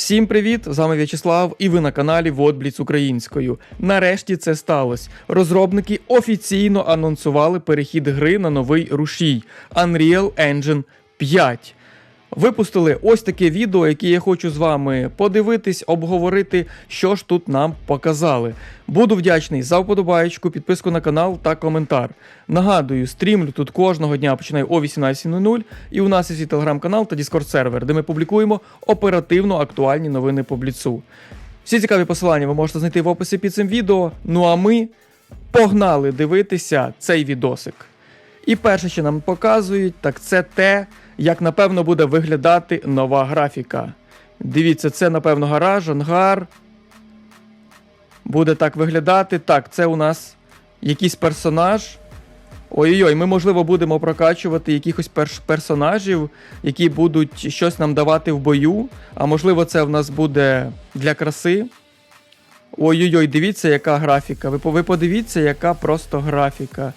Всім привіт! З вами В'ячеслав, і ви на каналі Водбліц Українською. Нарешті це сталося. Розробники офіційно анонсували перехід гри на новий рушій Unreal Engine 5. Випустили ось таке відео, яке я хочу з вами подивитись, обговорити, що ж тут нам показали. Буду вдячний за вподобаєчку, підписку на канал та коментар. Нагадую, стрімлю тут кожного дня починаю о 18.00, і у нас є свій телеграм-канал та Discord сервер, де ми публікуємо оперативно актуальні новини по бліцу. Всі цікаві посилання ви можете знайти в описі під цим відео. Ну а ми погнали дивитися цей відосик. І перше, що нам показують, так це те, як напевно буде виглядати нова графіка. Дивіться, це, напевно, гараж, ангар. Буде так виглядати. Так, це у нас якийсь персонаж. Ой-ой-ой, ми, можливо, будемо прокачувати якихось перш- персонажів, які будуть щось нам давати в бою. А можливо, це в нас буде для краси. Ой-ой-ой, дивіться, яка графіка. Ви, ви подивіться, яка просто графіка.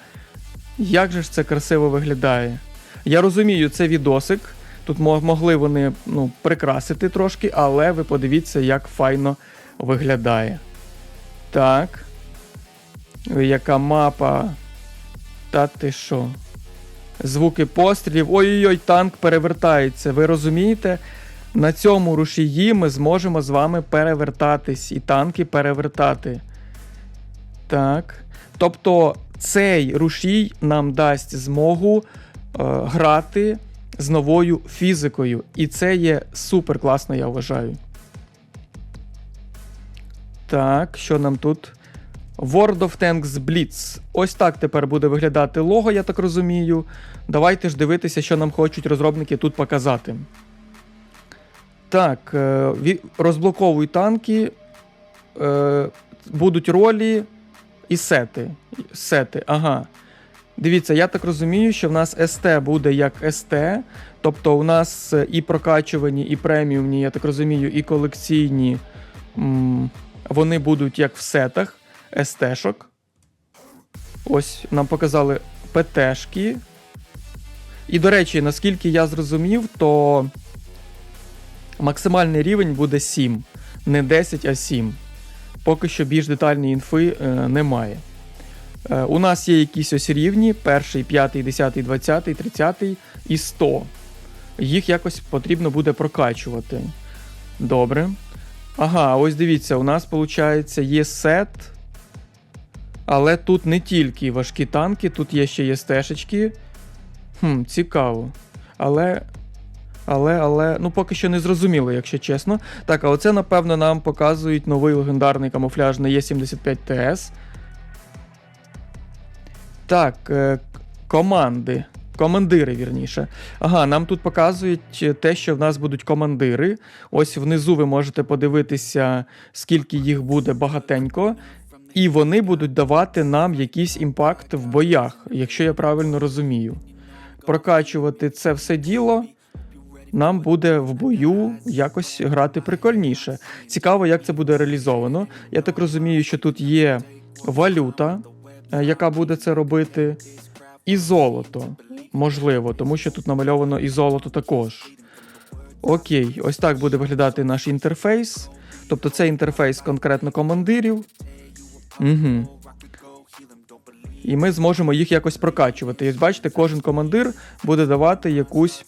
Як же ж це красиво виглядає? Я розумію, це відосик. Тут могли вони ну, прикрасити трошки, але ви подивіться, як файно виглядає. Так. Яка мапа. Та ти що? Звуки пострілів. Ой-ой-ой, танк перевертається. Ви розумієте? На цьому рушії ми зможемо з вами перевертатись і танки перевертати. Так. Тобто цей рушій нам дасть змогу грати з новою фізикою. І це є супер класно, я вважаю. Так, що нам тут? World of Tanks Blitz. Ось так тепер буде виглядати лого, я так розумію. Давайте ж дивитися, що нам хочуть розробники тут показати. Так, е, розблоковуй танки. Е, будуть ролі і сети. Сети, ага. Дивіться, я так розумію, що в нас СТ буде як СТ. Тобто у нас е, і прокачувані, і преміумні, я так розумію, і колекційні. Вони будуть як в сетах СТ-шок. Ось нам показали ПТ-шки. І, до речі, наскільки я зрозумів, то максимальний рівень буде 7. Не 10, а 7. Поки що більш детальної інфи е, немає. Е, у нас є якісь ось рівні: перший, п'ятий, десятий, двадцятий, тридцятий і 100. Їх якось потрібно буде прокачувати. Добре. Ага, ось дивіться, у нас, виходить, є сет. Але тут не тільки важкі танки, тут є ще є стежечки. Хм, цікаво. Але. Але, але, ну поки що не зрозуміло, якщо чесно. Так, а оце, напевно, нам показують новий легендарний камуфляжний Е75ТС. Так, е, команди. Командири, вірніше. Ага, нам тут показують те, що в нас будуть командири. Ось внизу ви можете подивитися, скільки їх буде багатенько. І вони будуть давати нам якийсь імпакт в боях, якщо я правильно розумію. Прокачувати це все діло. Нам буде в бою якось грати прикольніше. Цікаво, як це буде реалізовано. Я так розумію, що тут є валюта, яка буде це робити, і золото. Можливо, тому що тут намальовано і золото також. Окей, ось так буде виглядати наш інтерфейс. Тобто це інтерфейс конкретно командирів. Угу. І ми зможемо їх якось прокачувати. І бачите, кожен командир буде давати якусь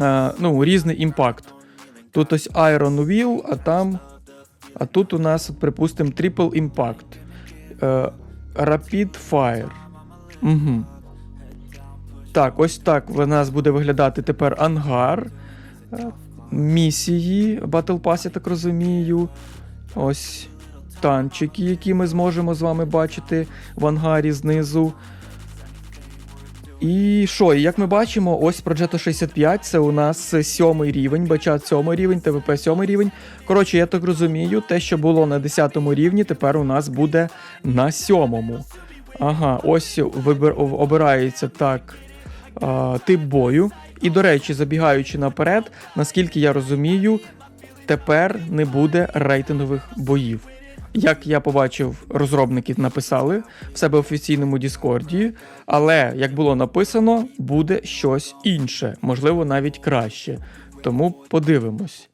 е, ну, різний імпакт. Тут ось Iron Wheel, а там. А тут у нас, припустимо, Triple Impact. Е, Rapid Fire. Угу. Так, ось так в нас буде виглядати тепер ангар. Е, Місії Battle Pass, я так розумію. Ось танчики, які ми зможемо з вами бачити в ангарі знизу. І що, як ми бачимо, ось Progetto 65 це у нас сьомий рівень, бачат сьомий рівень, ТВП сьомий рівень. Коротше, я так розумію, те, що було на 10 рівні, тепер у нас буде на сьомому. Ага, ось вибир, обирається так тип бою. І, до речі, забігаючи наперед, наскільки я розумію, тепер не буде рейтингових боїв. Як я побачив, розробники написали в себе в офіційному Діскорді, але як було написано, буде щось інше, можливо, навіть краще. Тому подивимось.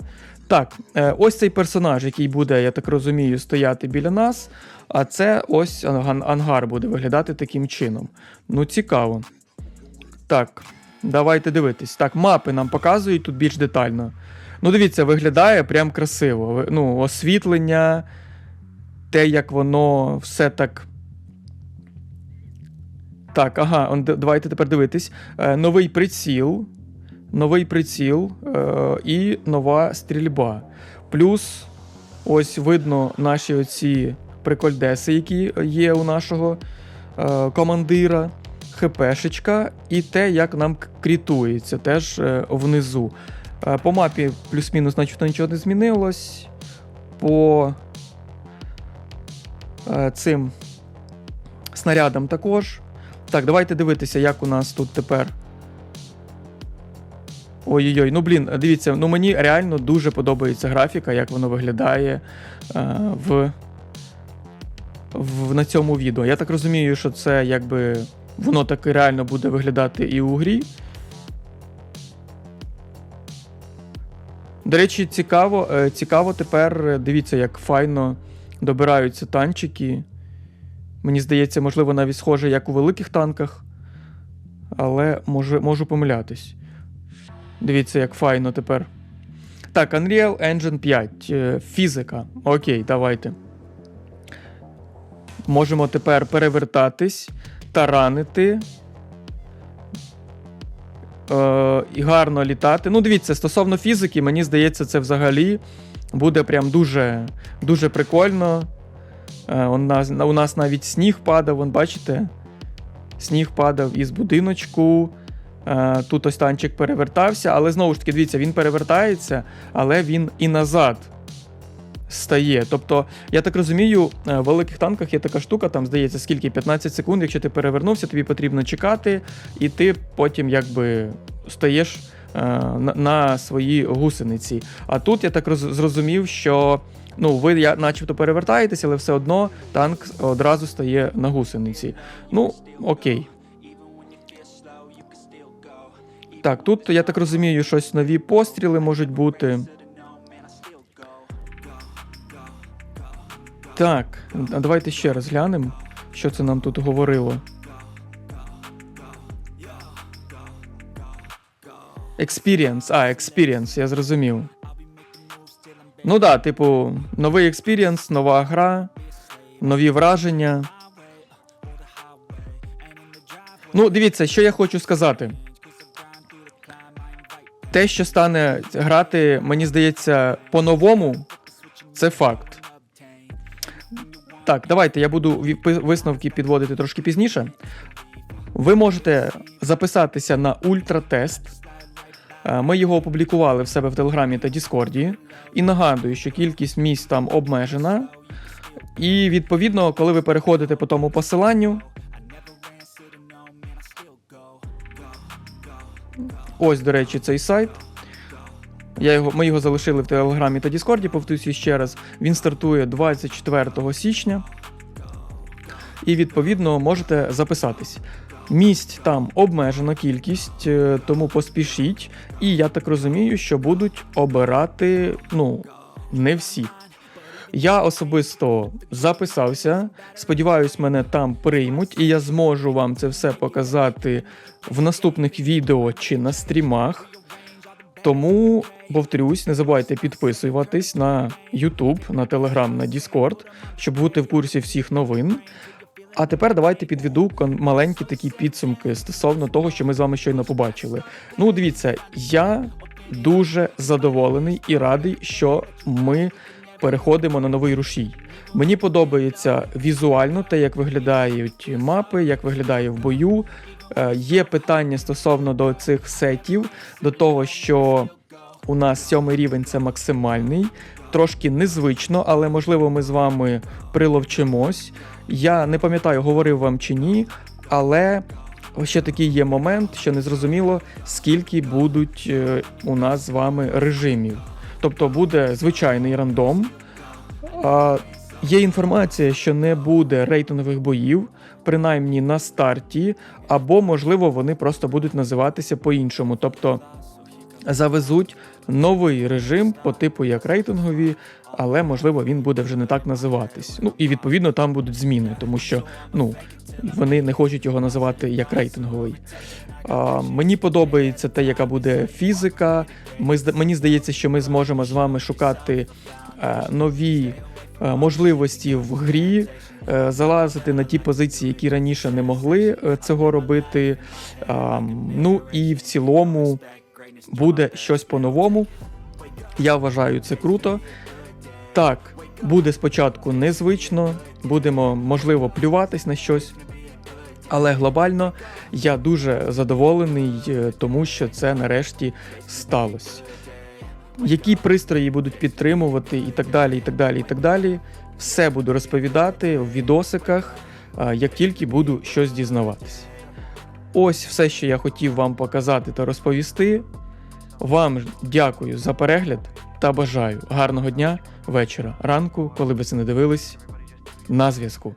Так, е, ось цей персонаж, який буде, я так розумію, стояти біля нас. А це ось ангар буде виглядати таким чином. Ну, цікаво. Так, давайте дивитись. Так, мапи нам показують тут більш детально. Ну, дивіться, виглядає прям красиво. Ну, освітлення, те, як воно все так. Так, ага, давайте тепер дивитись. Е, новий приціл. Новий приціл е, і нова стрільба. Плюс ось видно наші оці прикольдеси, які є у нашого е, командира. ХПшечка і те, як нам крітується, теж е, внизу. Е, по мапі плюс-мінус, начебто нічого не змінилось. По цим снарядам також. Так, давайте дивитися, як у нас тут тепер. Ой-ой-ой, ну блін, дивіться, ну мені реально дуже подобається графіка, як воно виглядає е, в, в, на цьому відео. Я так розумію, що це якби воно так і реально буде виглядати і у грі. До речі, цікаво, е, цікаво тепер е, дивіться, як файно добираються танчики. Мені здається, можливо, навіть схоже, як у великих танках. Але може, можу помилятись. Дивіться, як файно тепер. Так, Unreal Engine 5. е, Фізика. Окей, давайте. Можемо тепер перевертатись, таранити. Е, і гарно літати. Ну, дивіться, стосовно фізики, мені здається, це взагалі буде прям дуже, дуже прикольно. Е, у, нас, у нас навіть сніг падав, вон, бачите? Сніг падав із будиночку. Е, тут ось танчик перевертався, але знову ж таки, дивіться, він перевертається, але він і назад стає. Тобто, я так розумію, е, в великих танках є така штука, там здається, скільки 15 секунд, якщо ти перевернувся, тобі потрібно чекати, і ти потім якби стаєш е, на, на свої гусениці. А тут я так роз- зрозумів, що. Ну, ви я, начебто перевертаєтеся, але все одно танк одразу стає на гусениці. Ну, окей. Так, тут, я так розумію, щось нові постріли можуть бути. Так, а давайте ще раз глянемо, що це нам тут говорило. Experience. А, Experience, я зрозумів. Ну да, типу, новий експірієнс, нова гра, нові враження. Ну, дивіться, що я хочу сказати. Те, що стане грати, мені здається, по-новому, це факт. Так, давайте я буду висновки підводити трошки пізніше. Ви можете записатися на ультратест. Е, Ми його опублікували в себе в Телеграмі та Діскорді. І нагадую, що кількість місць там обмежена. І відповідно, коли ви переходите по тому посиланню. Ось, до речі, цей сайт. Я його, ми його залишили в Телеграмі та Діскорді, повторюсь ще раз. Він стартує 24 січня. І відповідно можете записатись. Місць там обмежена кількість, е, тому поспішіть. І я так розумію, що будуть обирати ну, не всіх. Я особисто записався. Сподіваюсь, мене там приймуть, і я зможу вам це все показати в наступних відео чи на стрімах. Тому, повторюсь, не забувайте підписуватись на YouTube, на Telegram, на Discord, щоб бути в курсі всіх новин. А тепер давайте підведу маленькі такі підсумки стосовно того, що ми з вами щойно побачили. Ну, дивіться, я дуже задоволений і радий, що ми переходимо на новий рушій. Мені подобається візуально те, як виглядають мапи, як виглядає в бою. Е, є питання стосовно до цих сетів, до того, що у нас сьомий рівень це максимальний, трошки незвично, але можливо ми з вами приловчимось. Я не пам'ятаю, говорив вам чи ні, але ще такий є момент, що не зрозуміло, скільки будуть е, у нас з вами режимів. Тобто буде звичайний рандом. Є інформація, що не буде рейтингових боїв, принаймні на старті, або, можливо, вони просто будуть називатися по-іншому. Тобто завезуть новий режим по типу як рейтингові, але можливо він буде вже не так називатись. Ну і відповідно там будуть зміни, тому що ну вони не хочуть його називати як рейтинговий. А, мені подобається те, яка буде фізика. Ми мені здається, що ми зможемо з вами шукати е, нові е, можливості в грі, е, залазити на ті позиції, які раніше не могли цього робити. Ну і в цілому буде щось по-новому. Я вважаю це круто. Так, буде спочатку незвично, будемо, можливо, плюватись на щось. Але глобально я дуже задоволений, е, тому що це нарешті сталося. Які пристрої будуть підтримувати, і так далі, і так далі, і так далі. Все буду розповідати в відосиках, е, як тільки буду щось дізнаватись. Ось все, що я хотів вам показати та розповісти. Вам дякую за перегляд та бажаю гарного дня, вечора, ранку, коли би це не дивились. На зв'язку.